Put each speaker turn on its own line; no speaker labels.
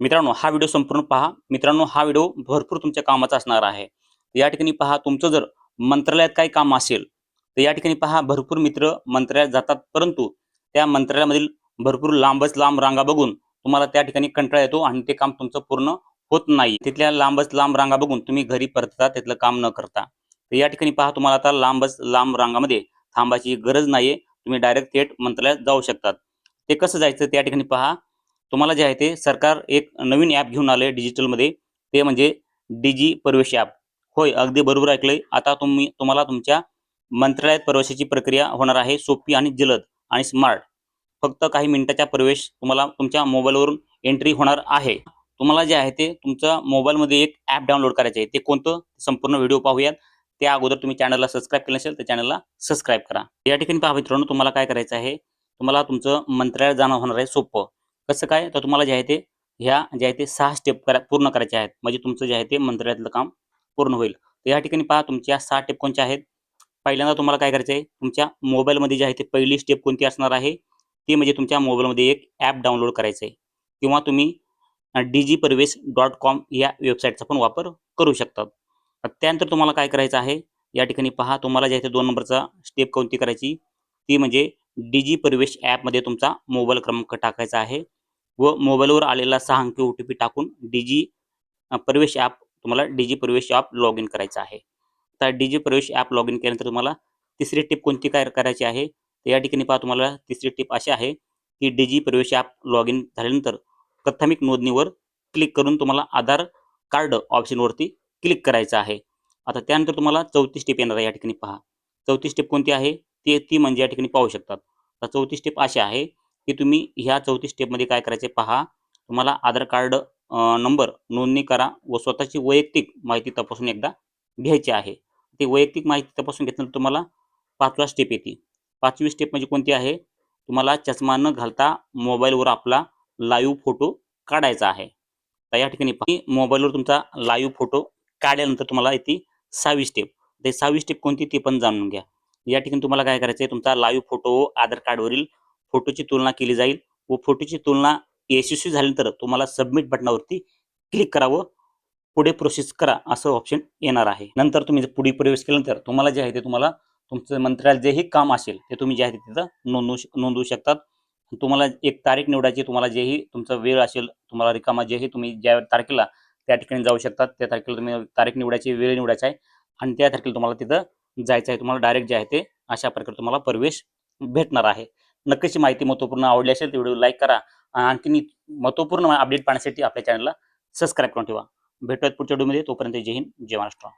मित्रांनो हा व्हिडिओ संपूर्ण पहा. मित्रांनो हा व्हिडिओ भरपूर तुमच्या कामाचा असणार आहे. या ठिकाणी पहा तुमचं जर मंत्रालयात काही काम असेल तर या ठिकाणी पहा भरपूर मित्र मंत्रालयात जातात. परंतु त्या मंत्रालयामधील भरपूर लांबच लांब रांगा बघून तुम्हाला त्या ठिकाणी कंटाळा येतो आणि ते काम तुमचं पूर्ण होत नाही. तिथल्या लांबच लांब रांगा बघून तुम्ही घरी परतता तिथलं काम न करता. तर या ठिकाणी पहा तुम्हाला आता लांबच लांब रांगामध्ये थांबायची गरज नाहीये. तुम्ही डायरेक्ट थेट मंत्रालयात जाऊ शकतात. ते कसं जायचं? त्या ठिकाणी पहा तुम्हाला जे आहे ते सरकार एक नवीन ॲप घेऊन आले डिजिटलमध्ये ते म्हणजे डीजी प्रवेश ॲप होय अगदी बरोबर ऐकलंय. आता तुम्ही तुम्हाला तुमच्या मंत्रालयात प्रवेशाची प्रक्रिया होणार आहे सोपी आणि जलद आणि स्मार्ट फक्त काही मिनिटाच्या प्रवेश तुम्हाला तुमच्या मोबाईलवरून एंट्री होणार आहे. तुम्हाला जे आहे ते तुमच्या मोबाईलमध्ये एक ॲप डाउनलोड करायचं आहे. ते कोणतं? संपूर्ण व्हिडिओ पाहूयात. त्या अगोदर तुम्ही चॅनलला सबस्क्राईब केलं असेल तर चॅनलला सबस्क्राईब करा. या ठिकाणी पहा मित्रांनो तुम्हाला काय करायचं आहे? तुम्हाला तुमचं मंत्रालयात जाणं होणार आहे सोपं. कसं काय? तर तुम्हाला जे आहे ते ह्या जे आहे ते सहा स्टेप करा पूर्ण करायचे आहेत. म्हणजे तुमचं जे आहे ते मंत्रालयातलं काम पूर्ण होईल. तर या ठिकाणी पहा तुमच्या सहा स्टेप कोणत्या आहेत? पहिल्यांदा तुम्हाला काय करायचं आहे तुमच्या मोबाईलमध्ये जे आहे ते पहिली स्टेप कोणती असणार आहे? ती म्हणजे तुमच्या मोबाईलमध्ये एक ॲप डाउनलोड करायचं आहे किंवा तुम्ही डी परवेश डॉट कॉम या वेबसाईटचा पण वापर करू शकतात त्यानंतर तुम्हाला काय करायचं आहे? या ठिकाणी पहा तुम्हाला जे आहे ते दोन नंबरचा स्टेप कोणती करायची? ती म्हणजे डी जी ॲपमध्ये तुमचा मोबाईल क्रमांक टाकायचा आहे. व मोबाईलवर आलेला सहा अंकी ओ टी पी टाकून डी जी प्रवेश ॲप तुम्हाला D G Pravesh app log in करायचं आहे. तर D G Pravesh app log in केल्यानंतर तुम्हाला तिसरी टिप कोणती काय करायची आहे? तर या ठिकाणी पहा तुम्हाला तिसरी टिप अशी आहे की D G Pravesh app log in झाल्यानंतर प्राथमिक नोंदणीवर क्लिक करून तुम्हाला आधार कार्ड ऑप्शनवरती क्लिक करायचं आहे. आता त्यानंतर तुम्हाला चौथी स्टेप येणार आहे या ठिकाणी पहा. चौथी स्टेप कोणती आहे? ती ती म्हणजे या ठिकाणी पाहू शकतात. तर चौथी स्टेप अशी आहे की तुम्ही ह्या चौथी स्टेपमध्ये काय करायचे पहा तुम्हाला आधार कार्ड नंबर नोंदणी करा व स्वतःची वैयक्तिक माहिती तपासून एकदा घ्यायची आहे. ती वैयक्तिक माहिती तपासून घेतल्यानंतर तुम्हाला पाचवा स्टेप येते. पाचवी स्टेप म्हणजे कोणती आहे? तुम्हाला चष्मा न घालता मोबाईलवर आपला लाईव्ह फोटो काढायचा आहे. तर या ठिकाणी मोबाईलवर तुमचा लाईव्ह फोटो काढल्यानंतर तुम्हाला येते सहावी स्टेप ते सहावी स्टेप कोणती ती पण जाणून घ्या. या ठिकाणी तुम्हाला काय करायचं आहे तुमचा लाईव्ह फोटो आधार कार्डवरील फोटोची तुलना केली जाईल व फोटोची तुलना यशस्वी झाल्यानंतर तुम्हाला सबमिट बटनावरती क्लिक करावं. पुढे प्रोसेस करा असं ऑप्शन येणार आहे. नंतर तुम्ही जर पुढे प्रवेश केल्यानंतर तुम्हाला जे आहे ते तुम्हाला तुमचं मंत्रालय जेही काम असेल ते तुम्ही जे आहे ते तिथं नोंदवू श- नोंदवू शकतात. तुम्हाला एक तारीख निवडायची तुम्हाला जेही तुमचा वेळ असेल तुम्हाला रिकामा जेही तुम्ही ज्या तारखेला त्या ठिकाणी जाऊ शकतात त्या तारखेला तुम्ही तारीख निवडायची वेळ निवडायचा आहे आणि त्या तारखेला तुम्हाला तिथं जायचं आहे तुम्हाला डायरेक्ट जे आहे ते अशा प्रकारे तुम्हाला प्रवेश भेटणार आहे. नक्कीच माहिती महत्त्वपूर्ण आवडली असेल तर व्हिडिओ लाईक करा. आणखी महत्त्वपूर्ण अपडेट पाहण्यासाठी आपल्या चॅनलला सबस्क्राईब करून ठेवा. भेटूयात पुढच्या व्हिडिओमध्ये तोपर्यंत जय हिंद जय महाराष्ट्र.